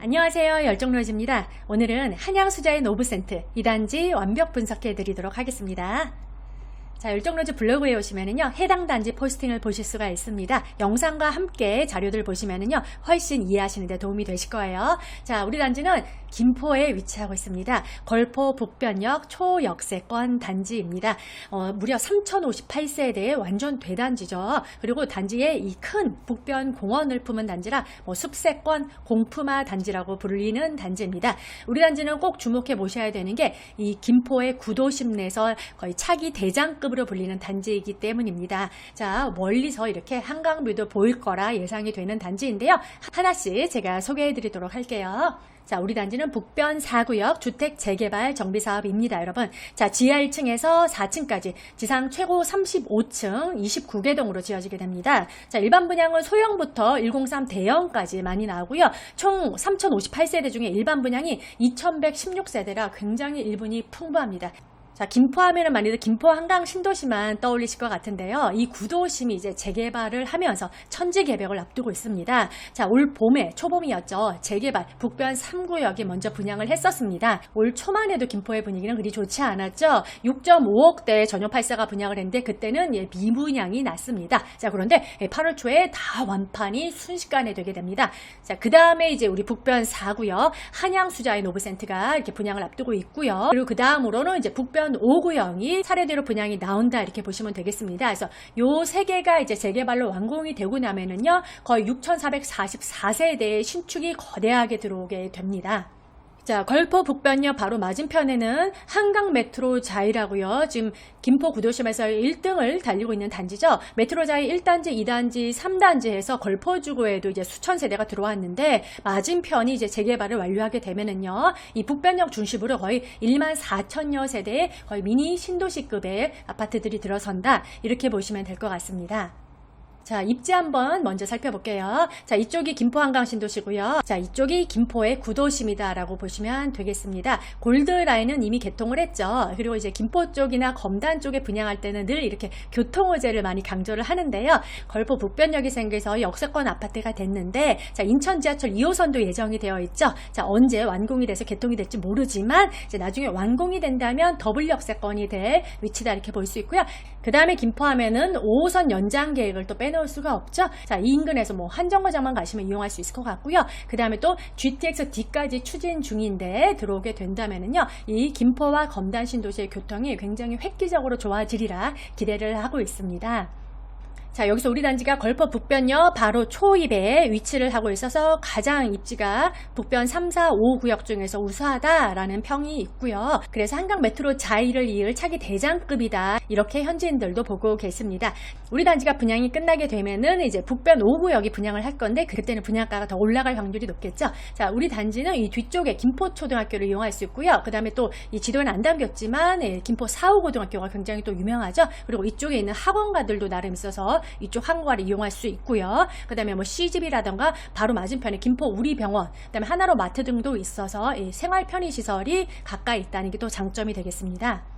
안녕하세요. 열정로즈입니다. 오늘은 한양수자의 노브센트 2단지 완벽 분석해 드리도록 하겠습니다. 자, 열정로즈 블로그에 오시면은요, 해당 단지 포스팅을 보실 수가 있습니다. 영상과 함께 자료들 보시면은요, 훨씬 이해하시는데 도움이 되실 거예요. 자, 우리 단지는 김포에 위치하고 있습니다. 걸포 북변역 초역세권 단지입니다. 어, 무려 3058세대의 완전 대단지죠. 그리고 단지에 이 큰 북변 공원을 품은 단지라 뭐 숲세권 공품화 단지라고 불리는 단지입니다. 우리 단지는 꼭 주목해 보셔야 되는 게 이 김포의 구도심 내에서 거의 차기 대장급 으로 불리는 단지이기 때문입니다. 자, 멀리서 이렇게 한강뷰도 보일 거라 예상이 되는 단지인데요. 하나씩 제가 소개해 드리도록 할게요. 자, 우리 단지는 북변 4구역 주택 재개발 정비 사업입니다, 여러분. 자, 지하 1층에서 4층까지 지상 최고 35층 29개 동으로 지어지게 됩니다. 자, 일반 분양은 소형부터 103 대형까지 많이 나오고요. 총 3058세대 중에 일반 분양이 2116세대라 굉장히 일분이 풍부합니다. 자, 김포 하면은 많이들 김포 한강 신도시만 떠올리실 것 같은데요. 이 구도심이 이제 재개발을 하면서 천지 개벽을 앞두고 있습니다. 자, 올 봄에 초봄이었죠. 재개발 북변 3구역이 먼저 분양을 했었습니다. 올 초만 해도 김포의 분위기는 그리 좋지 않았죠. 6.5억대 전용 8사가 분양을 했는데 그때는 예, 미분양이 났습니다. 자, 그런데 8월 초에 다 완판이 순식간에 되게 됩니다. 자, 그 다음에 이제 우리 북변 4구역 한양 수자의 노브센트가 이렇게 분양을 앞두고 있고요. 그리고 그 다음으로는 이제 북변 5구역이 차례대로 분양이 나온다 이렇게 보시면 되겠습니다. 그래서 요 세 개가 이제 재개발로 완공이 되고 나면은요 거의 6,444세대의 신축이 거대하게 들어오게 됩니다. 자, 걸포 북변역 바로 맞은편에는 한강 메트로 자이라고요. 지금 김포 구도심에서 1등을 달리고 있는 단지죠. 메트로 자이 1단지, 2단지, 3단지에서 걸포 주구에도 이제 수천 세대가 들어왔는데 맞은편이 이제 재개발을 완료하게 되면은요. 이 북변역 중심으로 거의 1만 4천여 세대의 거의 미니 신도시급의 아파트들이 들어선다. 이렇게 보시면 될 것 같습니다. 자, 입지 한번 먼저 살펴볼게요. 자, 이쪽이 김포 한강 신도시고요. 자, 이쪽이 김포의 구도심이다라고 보시면 되겠습니다. 골드라인은 이미 개통을 했죠. 그리고 이제 김포 쪽이나 검단 쪽에 분양할 때는 늘 이렇게 교통호재를 많이 강조를 하는데요. 걸포 북변역이 생겨서 역세권 아파트가 됐는데, 자, 인천 지하철 2호선도 예정이 되어 있죠. 자, 언제 완공이 돼서 개통이 될지 모르지만, 이제 나중에 완공이 된다면 더블 역세권이 될 위치다 이렇게 볼 수 있고요. 그 다음에 김포 하면은 5호선 연장 계획을 또 빼놓 을 수가 없죠. 자, 이 인근에서 뭐 한정거장만 가시면 이용할 수 있을 것 같고요. 그 다음에 또 GTX D까지 추진 중인데 들어오게 된다면은요, 이 김포와 검단 신도시의 교통이 굉장히 획기적으로 좋아지리라 기대를 하고 있습니다. 자, 여기서 우리 단지가 걸퍼 북변역 바로 초입에 위치를 하고 있어서 가장 입지가 북변 3, 4, 5 구역 중에서 우수하다라는 평이 있고요. 그래서 한강 메트로 자이를 이을 차기 대장급이다. 이렇게 현지인들도 보고 계십니다. 우리 단지가 분양이 끝나게 되면은 이제 북변 5 구역이 분양을 할 건데 그때는 분양가가 더 올라갈 확률이 높겠죠. 자, 우리 단지는 이 뒤쪽에 김포초등학교를 이용할 수 있고요. 그 다음에 또 이 지도에는 안 담겼지만 예, 김포 4, 5 고등학교가 굉장히 또 유명하죠. 그리고 이쪽에 있는 학원가들도 나름 있어서 이쪽 학원가를 이용할 수 있고요. 그 다음에 뭐 C집이라던가 바로 맞은편에 김포 우리병원, 그 다음에 하나로 마트 등도 있어서 이 생활 편의시설이 가까이 있다는 게 또 장점이 되겠습니다.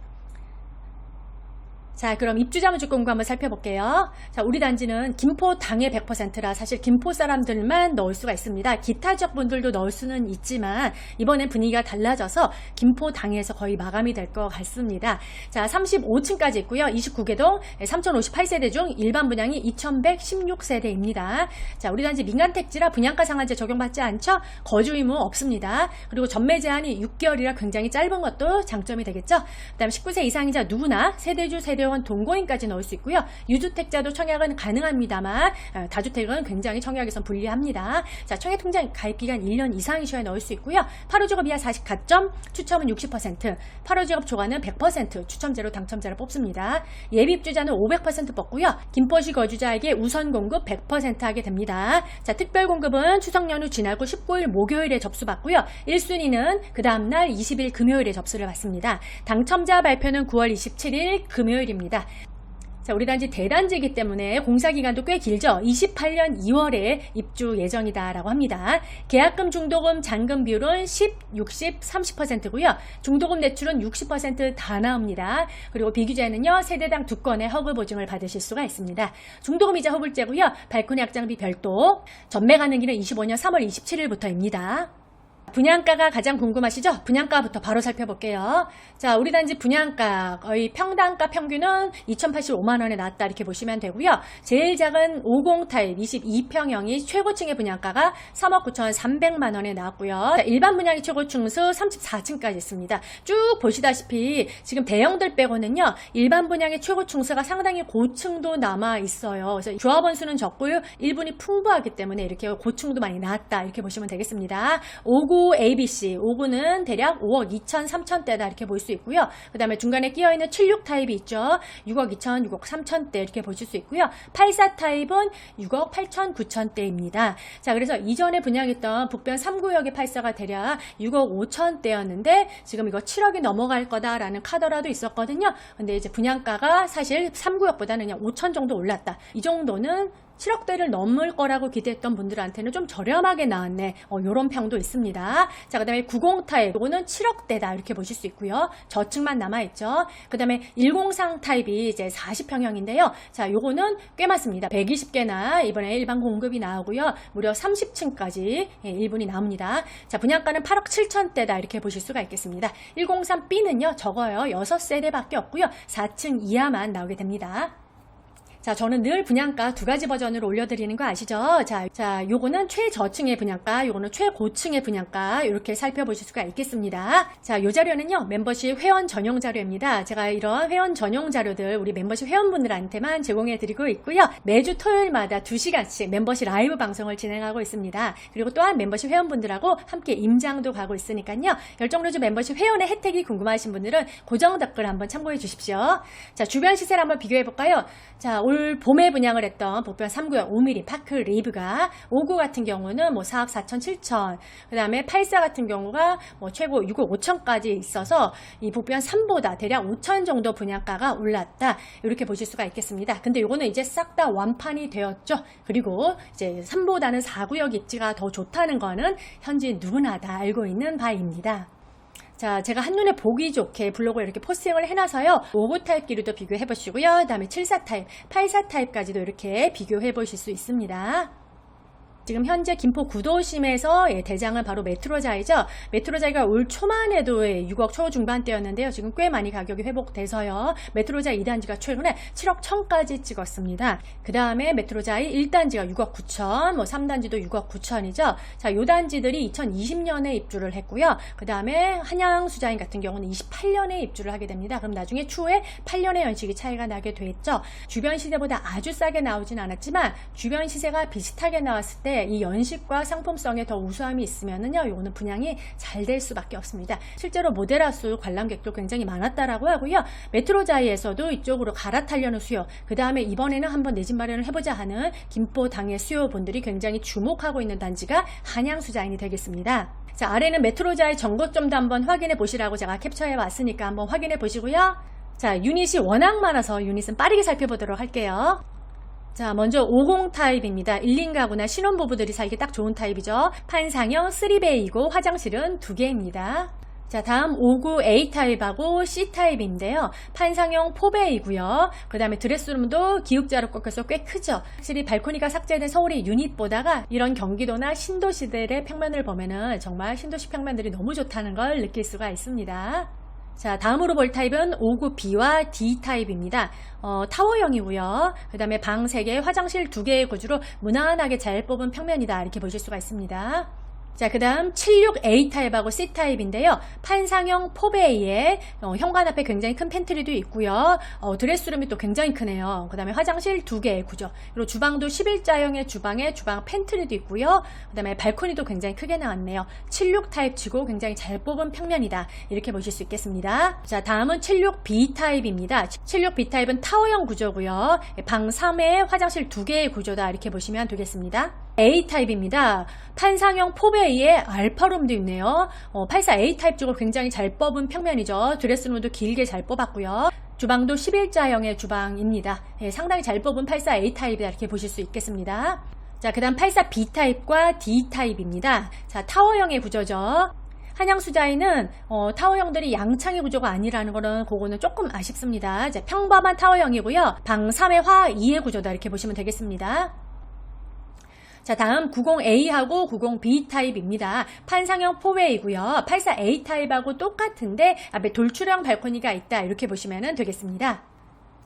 자, 그럼 입주자문주 공고 한번 살펴볼게요. 자, 우리 단지는 김포 당의 100%라 사실 김포 사람들만 넣을 수가 있습니다. 기타 지역 분들도 넣을 수는 있지만 이번엔 분위기가 달라져서 김포 당에서 거의 마감이 될 것 같습니다. 자, 35층까지 있고요. 29개동 3058세대 중 일반 분양이 2116세대입니다. 자, 우리 단지 민간 택지라 분양가 상한제 적용받지 않죠? 거주 의무 없습니다. 그리고 전매 제한이 6개월이라 굉장히 짧은 것도 장점이 되겠죠? 그다음 19세 이상이자 누구나 세대주 세대 원 동거인까지 넣을 수 있고요. 유주택자도 청약은 가능합니다만 어, 다주택은 굉장히 청약에선 불리합니다. 자, 청약 통장 가입 기간 1년 이상이셔야 넣을 수 있고요. 8호 직업 이하 40가점, 추첨은 60%, 8호 직업 초과는 100% 추첨제로 당첨자를 뽑습니다. 예비 입주자는 500% 뽑고요. 김포시 거주자에게 우선 공급 100% 하게 됩니다. 자, 특별 공급은 추석 연휴 지나고 19일 목요일에 접수받고요. 1순위는 그 다음날 20일 금요일에 접수를 받습니다. 당첨자 발표는 9월 27일 금요일 입니다. 자, 우리 단지 대단지이기 때문에 공사 기간도 꽤 길죠. 28년 2월에 입주 예정이다라고 합니다. 계약금, 중도금, 잔금 비율은 10, 60, 30%고요. 중도금 대출은 60%다 나옵니다. 그리고 비규제는요, 세대당 두 건의 허그 보증을 받으실 수가 있습니다. 중도금 이자 허불제고요. 발코니 확장비 별도. 전매 가능기는 25년 3월 27일부터입니다. 분양가가 가장 궁금하시죠? 분양가부터 바로 살펴볼게요. 자, 우리 단지 분양가 거의 평당가 평균은 2,085만 원에 나왔다 이렇게 보시면 되고요. 제일 작은 50 타입 22평형이 최고층의 분양가가 3억 9,300만 원에 나왔고요. 자, 일반 분양이 최고층수 34층까지 있습니다. 쭉 보시다시피 지금 대형들 빼고는요. 일반 분양의 최고층수가 상당히 고층도 남아 있어요. 그래서 조합원 수는 적고요. 일분이 풍부하기 때문에 이렇게 고층도 많이 나왔다 이렇게 보시면 되겠습니다. 59 ABC, 59는 대략 5억 2천, 3천대다 이렇게 볼 수 있고요. 그 다음에 중간에 끼어있는 76 타입이 있죠. 6억 2천, 6억 3천대 이렇게 보실 수 있고요. 84 타입은 6억 8천, 9천대입니다. 자, 그래서 이전에 분양했던 북변 3구역의 84가 대략 6억 5천대였는데 지금 이거 7억이 넘어갈 거다라는 카더라도 있었거든요. 근데 이제 분양가가 사실 3구역보다는 그냥 5천 정도 올랐다. 이 정도는 7억대를 넘을 거라고 기대했던 분들한테는 좀 저렴하게 나왔네. 어, 요런 평도 있습니다. 자, 그 다음에 90 타입. 요거는 7억대다. 이렇게 보실 수 있고요. 저층만 남아있죠. 그 다음에 103 타입이 이제 40평형인데요. 자, 요거는 꽤 많습니다. 120개나 이번에 일반 공급이 나오고요. 무려 30층까지 예, 일분이 나옵니다. 자, 분양가는 8억 7천대다. 이렇게 보실 수가 있겠습니다. 103B는요, 적어요. 6세대밖에 없고요. 4층 이하만 나오게 됩니다. 자, 저는 늘 분양가 두 가지 버전으로 올려드리는 거 아시죠? 자, 자, 요거는 최저층의 분양가, 요거는 최고층의 분양가, 이렇게 살펴보실 수가 있겠습니다. 자, 요 자료는요, 멤버십 회원 전용 자료입니다. 제가 이런 회원 전용 자료들 우리 멤버십 회원분들한테만 제공해 드리고 있고요. 매주 토요일마다 2시간씩 멤버십 라이브 방송을 진행하고 있습니다. 그리고 또한 멤버십 회원분들하고 함께 임장도 가고 있으니까요. 열정로즈 멤버십 회원의 혜택이 궁금하신 분들은 고정 댓글 한번 참고해 주십시오. 자, 주변 시세를 한번 비교해 볼까요? 자, 올 봄에 분양을 했던 복변 3구역 5mm 파크 리브가 5구 같은 경우는 뭐 4억 4천 7천 그 다음에 84 같은 경우가 뭐 최고 6억 5천까지 있어서 이 복변 3보다 대략 5천 정도 분양가가 올랐다. 이렇게 보실 수가 있겠습니다. 근데 요거는 이제 싹 다 완판이 되었죠. 그리고 이제 3보다는 4구역 입지가 더 좋다는 거는 현지 누구나 다 알고 있는 바입니다 자, 제가 한눈에 보기 좋게 블로그에 이렇게 포스팅을 해놔서요. 5구 타입끼리도 비교해 보시고요. 그 다음에 74 타입, 84 타입까지도 이렇게 비교해 보실 수 있습니다. 지금 현재 김포 구도심에서 예, 대장은 바로 메트로자이죠. 메트로자이가 올 초만 해도 예, 6억 초중반대였는데요. 지금 꽤 많이 가격이 회복돼서요. 메트로자이 2단지가 최근에 7억 1천까지 찍었습니다. 그 다음에 메트로자이 1단지가 6억 9천, 뭐 3단지도 6억 9천이죠. 자, 요 단지들이 2020년에 입주를 했고요. 그 다음에 한양 수자인 같은 경우는 28년에 입주를 하게 됩니다. 그럼 나중에 추후에 8년의 연식이 차이가 나게 됐죠. 주변 시세보다 아주 싸게 나오진 않았지만 주변 시세가 비슷하게 나왔을 때이 연식과 상품성에 더 우수함이 있으면은요, 요거는 분양이 잘 될 수밖에 없습니다. 실제로 모데라수 관람객도 굉장히 많았다라고 하고요. 메트로자이에서도 이쪽으로 갈아타려는 수요, 그 다음에 이번에는 한번 내 집 마련을 해보자 하는 김포 당의 수요분들이 굉장히 주목하고 있는 단지가 한양수자인이 되겠습니다. 자, 아래는 메트로자의 정거점도 한번 확인해 보시라고 제가 캡처해 왔으니까 한번 확인해 보시고요. 자, 유닛이 워낙 많아서 유닛은 빠르게 살펴보도록 할게요. 자, 먼저 50 타입입니다. 1인 가구나 신혼부부들이 살기 딱 좋은 타입이죠. 판상형 3베이고 화장실은 2개입니다. 자, 다음 59A 타입하고 C 타입인데요. 판상형 4베이고요. 그 다음에 드레스룸도 기역자로 꺾여서 꽤 크죠. 확실히 발코니가 삭제된 서울의 유닛보다가 이런 경기도나 신도시들의 평면을 보면은 정말 신도시 평면들이 너무 좋다는 걸 느낄 수가 있습니다. 자, 다음으로 볼 타입은 59B와 D 타입입니다. 어, 타워형이고요. 그 다음에 방 3개, 화장실 2개의 구조로 무난하게 잘 뽑은 평면이다. 이렇게 보실 수가 있습니다. 자, 그 다음 76A 타입하고 C 타입인데요. 판상형 포베이에 어, 현관 앞에 굉장히 큰 팬트리도 있고요. 어, 드레스룸이 또 굉장히 크네요. 그 다음에 화장실 두 개의 구조. 그리고 주방도 11자형의 주방에 주방 팬트리도 있고요. 그 다음에 발코니도 굉장히 크게 나왔네요. 76 타입 치고 굉장히 잘 뽑은 평면이다. 이렇게 보실 수 있겠습니다. 자, 다음은 76B 타입입니다. 76B 타입은 타워형 구조고요. 방 3에 화장실 두 개의 구조다. 이렇게 보시면 되겠습니다. A 타입입니다. 판상형 포베이에 알파룸도 있네요. 어, 84A 타입 쪽으로 굉장히 잘 뽑은 평면이죠. 드레스룸도 길게 잘 뽑았고요. 주방도 11자형의 주방입니다. 예, 상당히 잘 뽑은 84A 타입이다 이렇게 보실 수 있겠습니다. 자, 그 다음 84B 타입과 D 타입입니다. 자, 타워형의 구조죠. 한양수자에는 어, 타워형들이 양창의 구조가 아니라는 거는 그거는 조금 아쉽습니다. 이제 평범한 타워형이고요. 방 3의 화 2의 구조다 이렇게 보시면 되겠습니다. 자, 다음 90A하고 90B 타입입니다. 판상형 포웨이고요. 84A 타입하고 똑같은데 앞에 돌출형 발코니가 있다. 이렇게 보시면 되겠습니다.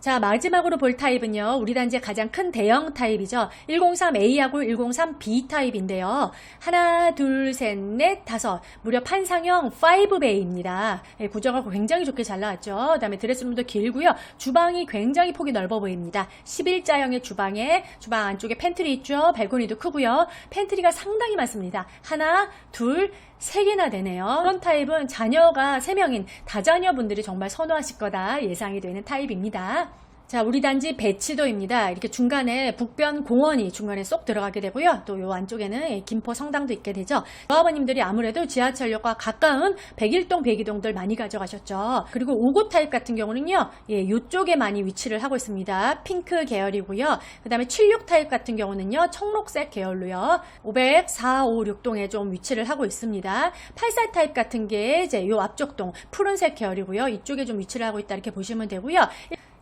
자, 마지막으로 볼 타입은요. 우리 단지의 가장 큰 대형 타입이죠. 103A하고 103B 타입인데요. 하나, 둘, 셋, 넷, 다섯. 무려 판상형 5베이입니다. 예, 구조가 굉장히 좋게 잘 나왔죠. 그 다음에 드레스룸도 길고요. 주방이 굉장히 폭이 넓어 보입니다. 11자형의 주방에 주방 안쪽에 팬트리 있죠. 발코니도 크고요. 팬트리가 상당히 많습니다. 하나, 둘, 세 개나 되네요. 이런 타입은 자녀가 3명인 다자녀분들이 정말 선호하실 거다 예상이 되는 타입입니다. 자, 우리 단지 배치도입니다. 이렇게 중간에 북변 공원이 중간에 쏙 들어가게 되고요. 또 요 안쪽에는 김포 성당도 있게 되죠. 조합원님들이 아무래도 지하철역과 가까운 101동, 102동들 많이 가져가셨죠. 그리고 5구 타입 같은 경우는요, 예, 요쪽에 많이 위치를 하고 있습니다. 핑크 계열이고요. 그 다음에 76 타입 같은 경우는요, 청록색 계열로요. 500, 4, 5, 6동에 좀 위치를 하고 있습니다. 84 타입 같은 게 이제 요 앞쪽 동 푸른색 계열이고요. 이쪽에 좀 위치를 하고 있다 이렇게 보시면 되고요.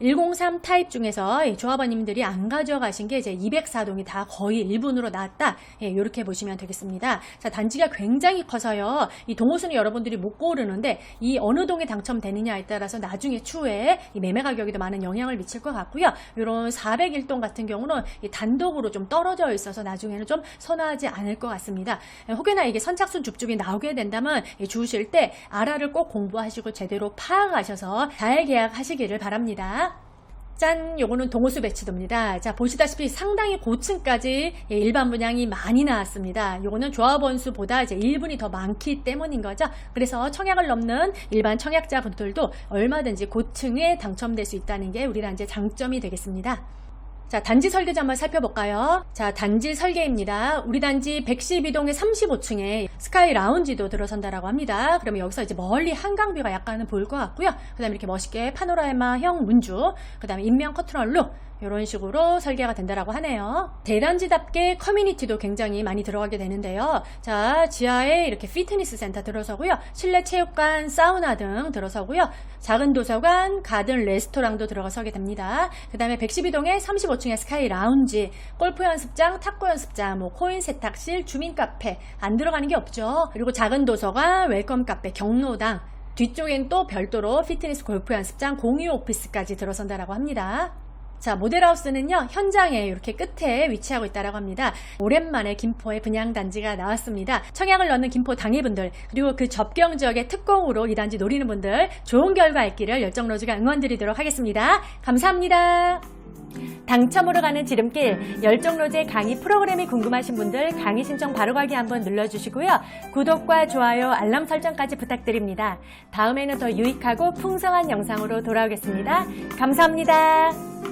103 타입 중에서 이 조합원님들이 안 가져가신 게 이제 204동이 다 거의 1분으로 나왔다. 예, 이렇게 보시면 되겠습니다. 자, 단지가 굉장히 커서요. 이 동호수는 여러분들이 못 고르는데 이 어느 동에 당첨되느냐에 따라서 나중에 추후에 이 매매 가격에도 많은 영향을 미칠 것 같고요. 이런 401동 같은 경우는 이 단독으로 좀 떨어져 있어서 나중에는 좀 선호하지 않을 것 같습니다. 예, 혹여나 이게 선착순 줍줍이 나오게 된다면 예, 주우실 때 아라를 꼭 공부하시고 제대로 파악하셔서 잘 계약하시기를 바랍니다. 짠! 요거는 동호수 배치도입니다. 자, 보시다시피 상당히 고층까지 예, 일반 분양이 많이 나왔습니다. 요거는 조합원수보다 이제 1분이 더 많기 때문인 거죠. 그래서 청약을 넘는 일반 청약자분들도 얼마든지 고층에 당첨될 수 있다는 게 우리 단지의 장점이 되겠습니다. 자, 단지 설계지 한번 살펴볼까요? 자, 단지 설계입니다. 우리 단지 112동의 35층에 스카이 라운지도 들어선다라고 합니다. 그러면 여기서 이제 멀리 한강뷰가 약간은 보일 것 같고요. 그 다음에 이렇게 멋있게 파노라마형 문주, 그 다음에 인명 커트널로 이런 식으로 설계가 된다라고 하네요. 대단지답게 커뮤니티도 굉장히 많이 들어가게 되는데요. 자, 지하에 이렇게 피트니스 센터 들어서고요. 실내 체육관, 사우나 등 들어서고요. 작은 도서관, 가든 레스토랑도 들어서게 됩니다. 그 다음에 112동에 35층의 스카이 라운지, 골프 연습장, 탁구 연습장, 뭐 코인 세탁실, 주민 카페 안 들어가는 게 없죠. 그리고 작은 도서관, 웰컴 카페, 경로당, 뒤쪽엔 또 별도로 피트니스 골프 연습장, 공유 오피스까지 들어선다라고 합니다. 자, 모델하우스는요, 현장에 이렇게 끝에 위치하고 있다고 합니다. 오랜만에 김포에 분양단지가 나왔습니다. 청약을 넣는 김포 당해분들, 그리고 그 접경 지역의 특공으로 이 단지 노리는 분들, 좋은 결과 있기를 열정로즈가 응원드리도록 하겠습니다. 감사합니다. 당첨으로 가는 지름길 열정로제 강의 프로그램이 궁금하신 분들 강의 신청 바로 가기 한번 눌러주시고요. 구독과 좋아요, 알람 설정까지 부탁드립니다. 다음에는 더 유익하고 풍성한 영상으로 돌아오겠습니다. 감사합니다.